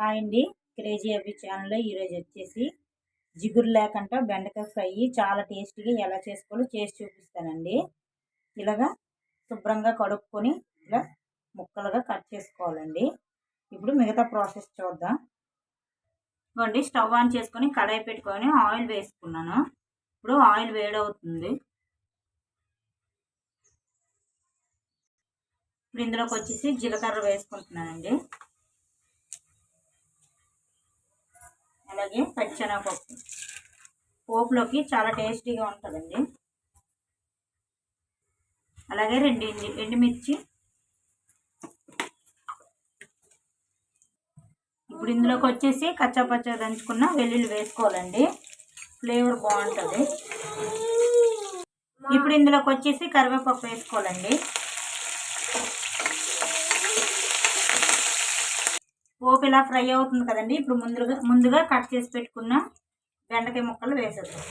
Hi అండి. Crazy అవి ఛానల్లో ఈరోజు వచ్చేసి జిగురు లేకుండా బెండకాయ ఫ్రై. చాలా టేస్టీగా ఎలా చేసుకోవాలో చేసి చూపిస్తానండి. ఇలాగా శుభ్రంగా కడుక్కొని ఇలా ముక్కలుగా కట్ చేసుకోవాలండి. ఇప్పుడు మిగతా ప్రాసెస్ చూద్దాం. ఇవ్వండి స్టవ్ ఆన్ చేసుకొని కడాయి పెట్టుకొని ఆయిల్ వేసుకున్నాను. ఇప్పుడు ఆయిల్ వేడవుతుంది. ఇప్పుడు ఇందులోకి వచ్చేసి జీలకర్ర వేసుకుంటున్నానండి. అలాగే పచ్చెనగపప్పు పోపులోకి చాలా టేస్టీగా ఉంటుందండి. అలాగే రెండు ఎండుమిర్చి. ఇప్పుడు ఇందులోకి వచ్చేసి కచ్చాపచ్చ దంచుకున్న వెల్లుల్లి వేసుకోవాలండి. ఫ్లేవర్ బాగుంటుంది. ఇప్పుడు ఇందులోకి వచ్చేసి కరివేపాకు వేసుకోవాలండి. పోపు ఇలా ఫ్రై అవుతుంది కదండి. ఇప్పుడు ముందుగా ముందుగా కట్ చేసి పెట్టుకున్న బెండకాయ ముక్కలు వేసేద్దాం.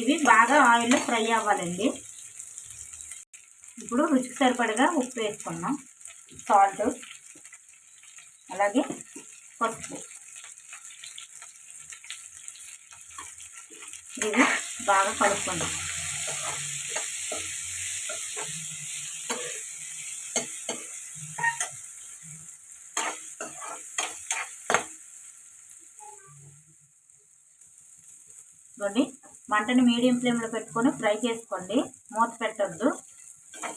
ఇవి బాగా ఆయిల్లో ఫ్రై అవ్వాలండి. ఇప్పుడు రుచికి సరిపడగా ఉప్పు వేసుకున్నాం సాల్ట్ అలాగే పసుపు. ఇది బాగా కలుపుకోండి మంటని మీడియం ఫ్లేమ్లో పెట్టుకొని ఫ్రై చేసుకోండి. మూత పెట్టద్దు.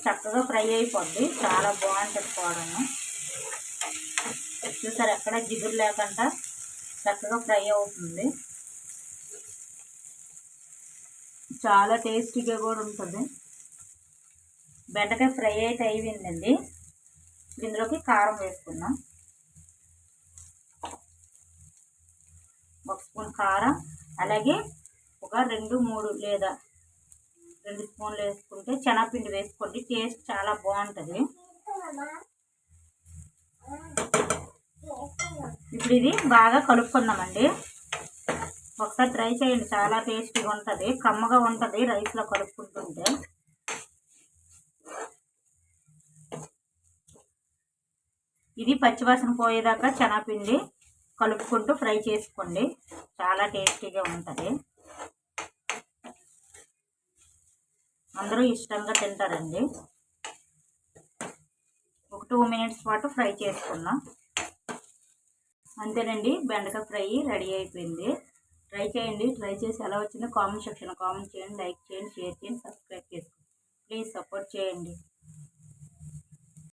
చక్కగా ఫ్రై అయిపోద్ది. చాలా బాగుంటుంది కూరను చూసారు ఎక్కడ జిగురు లేకుండా చక్కగా ఫ్రై అవుతుంది. చాలా టేస్టీగా కూడా ఉంటుంది. బెండకాయ ఫ్రై అయితే అయిపోయిందండి. ఇందులోకి కారం వేసుకున్నాం ఒక స్పూన్ కారం అలాగే ఒక రెండు మూడు లేదా రెండు స్పూన్లు వేసుకుంటే శనగపిండి వేసుకోండి టేస్ట్ చాలా బాగుంటుంది. ఇప్పుడు ఇది బాగా కలుపుకుందామండి ఒకసారి ట్రై చేయండి చాలా టేస్టీగా ఉంటుంది కమ్మగా ఉంటుంది రైస్లో కలుపుకుంటుంటే ఇది పచ్చివాసన పోయేదాకా శనగపిండి కలుపుకుంటూ ఫ్రై చేసుకోండి చాలా టేస్టీగా ఉంటుంది. అందరూ ఇష్టంగా తింటారండి. ఒక టూ మినిట్స్ పాటు ఫ్రై చేసుకున్నాం అంతేనండి బెండకాయ ఫ్రై రెడీ అయిపోయింది. ట్రై చేయండి ట్రై చేసి ఎలా వచ్చిందో కామెంట్ సెక్షన్ కామెంట్ చేయండి లైక్ చేయండి షేర్ చేయండి సబ్స్క్రైబ్ చేసుకోండి. ప్లీజ్ సపోర్ట్ చేయండి.